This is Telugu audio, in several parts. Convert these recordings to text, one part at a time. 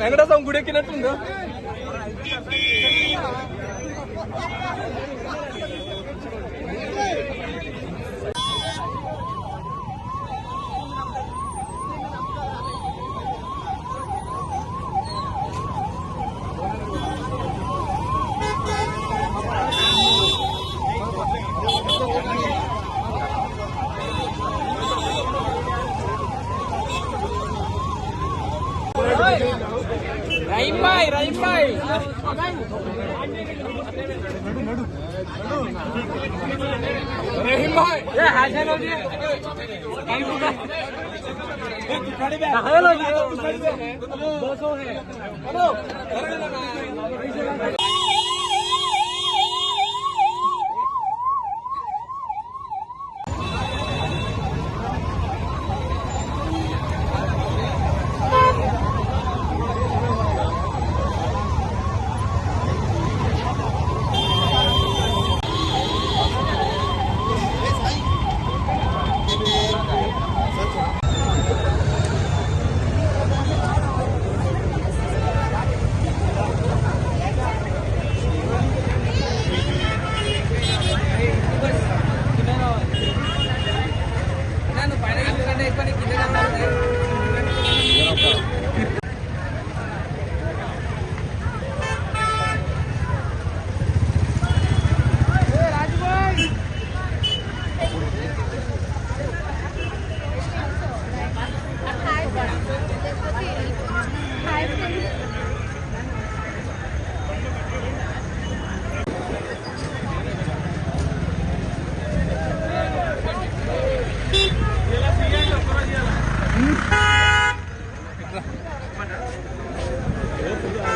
వెంకటేశ్వరం గుడి ఎక్కినట్టుందా? રહીમભાઈ રહીમભાઈ રહીમભાઈ એ હાજર હોજે હાલો.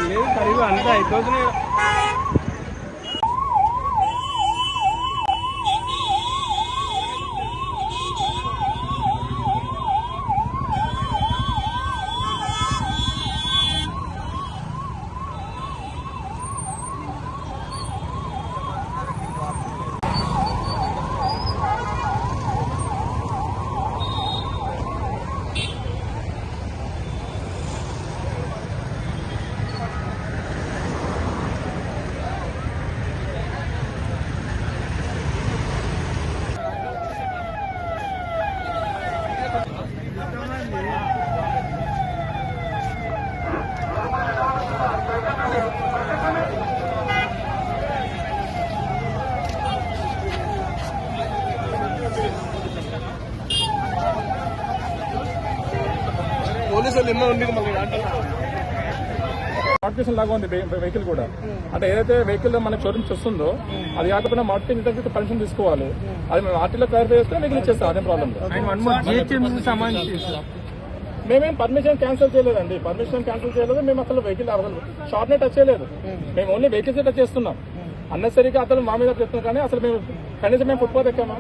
లేదు ఖరీదు అంతా అయిపోతున్నాయి. మోడిఫికేషన్ లాగా ఉంది వెహికల్ కూడా. అంటే ఏదైతే వెహికల్ మనకి షోరూమ్స్ వస్తుందో అది కాకపోయినా మోడిఫికేషన్ పర్మిషన్ తీసుకోవాలి. అది మేము ఆర్టీలో క్లారిఫై చేస్తే వెహికల్ ఇచ్చేస్తాం అదే ప్రాబ్లం మేమేం పర్మిషన్ క్యాన్సిల్ చేయలేదండి. పర్మిషన్ క్యాన్సిల్ చేయలేదు మేము అసలు వెహికల్ అసలు షాప్ నే టచ్ చేయలేదు మేము ఓన్లీ వెహికల్స్ టచ్ చేస్తున్నాం. అన్నెసరిగా అతను మా మీద చెప్తున్నాం కానీ అసలు మేము కనీసం మేము ఫుట్పాత్ ఎక్కామా?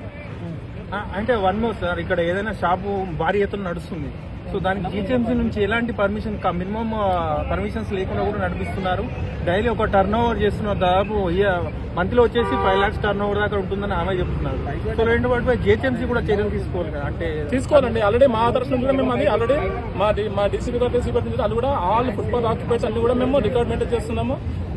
అంటే వన్ మోర్ సార్ ఇక్కడ ఏదైనా షాపు భారీ ఎత్తున నడుస్తుంది. సో దానికి జీహెచ్ఎంసీ నుంచి ఎలాంటి పర్మిషన్ మినిమం పర్మిషన్స్ లేకుండా కూడా నడిపిస్తున్నారు. డైలీ ఒక టర్న్ ఓవర్ చేస్తున్నారు. దాదాపు మంత్లో వచ్చేసి ఫైవ్ లాక్స్ టర్న్ ఓవర్ దాకా ఉంటుందని ఆమె చెప్తున్నారు. సో రెండు వాటిపై జీహెచ్ఎంసీ కూడా చర్యలు తీసుకోవాలి కదా? అంటే తీసుకోవాలండి. ఆల్రెడీ మా దర్శనం కూడా మేము అది ఆల్రెడీ మా డిస్ట్రిక్ట్ మా అది కూడా ఆల్ ఫుట్బాల్ ఆక్యుపైట్స్ అన్ని కూడా మేము రికార్డ్ మెయింటైన్ చేస్తున్నాము.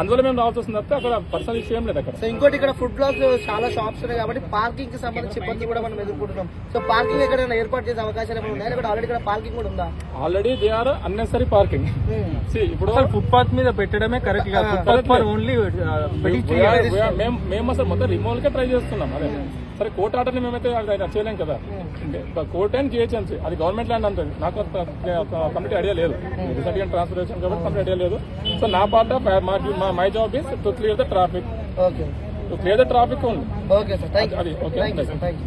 అందువల్ల మేము రావాల్సి వస్తుంది తప్పితే అక్కడ పర్సనల్ ఇష్యూ ఏం లేదు అక్కడ. సో ఇంకోటి ఇక్కడ ఫుడ్ బ్లాక్స్ చాలా షాప్స్ ఉన్నాయి కాబట్టి పార్కింగ్కి సంబంధించి ఇబ్బంది కూడా మనం ఎదుర్కొంటున్నాం. సో పార్కింగ్ ఎక్కడైనా ఏర్పాటు చేసే అవకాశాలు ఏమైనా ఉన్నాయా? లేకపోతే ఆల్రెడీ ఇక్కడ పార్కింగ్ కూడా ఉందా? Already they are unnecessary parking ఇప్పుడు ఫుట్పాత్ మీద పెట్టడమే కరెక్ట్ కాదు. Footpath for only are- we are- మేము మేము అసలు మొత్తం రిమోవల్ కే ట్రై చేస్తున్నాం అదే. సరే కోర్టు ఆర్డర్ని మేమైతే అది చేయలేం కదా. కోర్ట్ అండ్ జిహెచ్ఎంసీ అది గవర్నమెంట్ ల్యాండ్ అంటుంది నాకు కంప్లీట్ ఐడియా లేదు. రీసెంట్గా ట్రాన్స్ఫర్ చేశాను కాబట్టి కంప్లీట్ ఐడియా లేదు. సో నా part of my job is to clear the traffic okay to clear the traffic ఉంది ఓకే సార్ అది ఓకే